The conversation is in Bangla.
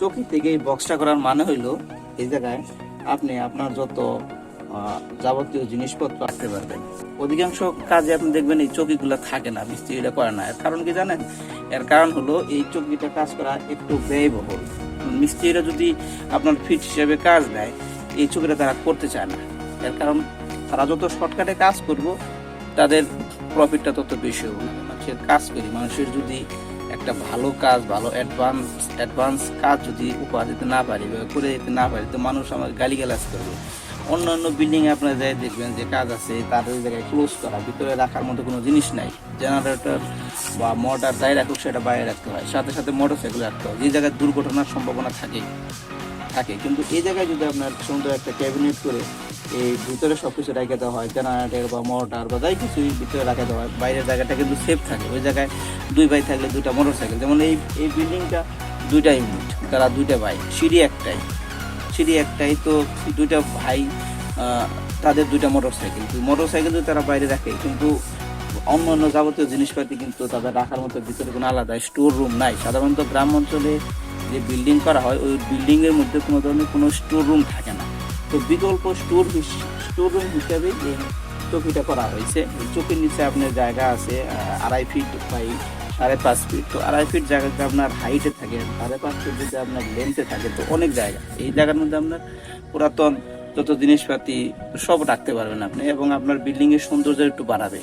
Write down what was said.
চৌকি থেকে এই বক্সটা করার মানে হইল এই জায়গায় আপনি আপনার যত যাবতীয় জিনিসপত্র রাখতে পারবেন। অধিকাংশ কাজে আপনি দেখবেন এই চৌকিগুলো থাকে না মিস্ত্রিরা করে না। এর কারণ কি জানেন? এর কারণ হলো এই চৌকিটা কাজ করা একটু ব্যয়বহুল। মিস্ত্রিরা যদি আপনার ফিট হিসেবে কাজ দেয়, এই চৌকিটা তারা করতে চায় না। এর কারণ তারা যত শর্টকাটে কাজ করব, তাদের প্রফিটটা তত বেশি হবে কাজ করি, মানুষের যদি একটা ভালো কাজ, ভালো অ্যাডভান্স অ্যাডভান্স কাজ যদি উপহার দিতে না পারি, বা করে দিতে না পারি, তো মানুষ আমার গালিগালাজ করবে। অন্য অন্য বিল্ডিং এ আপনারা যাই দেখবেন যে কাজ আছে, তার জায়গায় ক্লোজ করা, ভিতরে রাখার মতো কোনো জিনিস নাই। জেনারেটর বা মোটর যাই রাখুক, সেটা বাইরে রাখতে হয়। সাথে সাথে মোটর সাইকেল রাখতে হয়। যে জায়গায় দুর্ঘটনার সম্ভাবনা থাকে থাকে। কিন্তু এই জায়গায় যদি আপনার সুন্দর একটা ক্যাবিনেট করে এই ভিতরে সব কিছু রেখে দেওয়া হয় জেনারেটর বা মোটর বা যাই কিছুই ভিতরে রাখা দেওয়া হয়। বাইরের জায়গাটা কিন্তু সেফ থাকে, ওই জায়গায় দুই ভাই থাকলে দুইটা মোটর সাইকেল যেমন এই এই বিল্ডিংটা দুইটা ইউনিট তারা দুইটা ভাই, সিঁড়ি একটাই। সিঁড়ি একটাই তো দুইটা ভাই তাদের দুইটা মোটর সাইকেল মোটর সাইকেল যদি তারা বাইরে রাখে, কিন্তু অন্য অন্য যাবতীয় জিনিসপাতি কিন্তু তাদের রাখার মতো ভিতরে কোনো আলাদা স্টোর রুম নাই। সাধারণত গ্রাম অঞ্চলে যে বিল্ডিং করা হয়, ওই বিল্ডিংয়ের মধ্যে কোনো ধরনের কোনো স্টোর রুম থাকে না। তো বিকল্প স্টোর স্টোর রুম হিসাবে এই চকিটা করা হয়েছে। চোখের নিচে আপনার জায়গা আছে আড়াই ফিট বাই সাড়ে পাঁচ ফিট। তো আড়াই ফিট জায়গাতে আপনার হাইটে থাকে, সাড়ে পাঁচ ফিট যদি আপনার লেন্থে থাকে, তো অনেক জায়গা। এই জায়গার মধ্যে আপনার পুরাতন যত জিনিসপাতি, সব রাখতে পারবেন আপনি এবং আপনার বিল্ডিংয়ের সৌন্দর্য একটু বাড়াবে।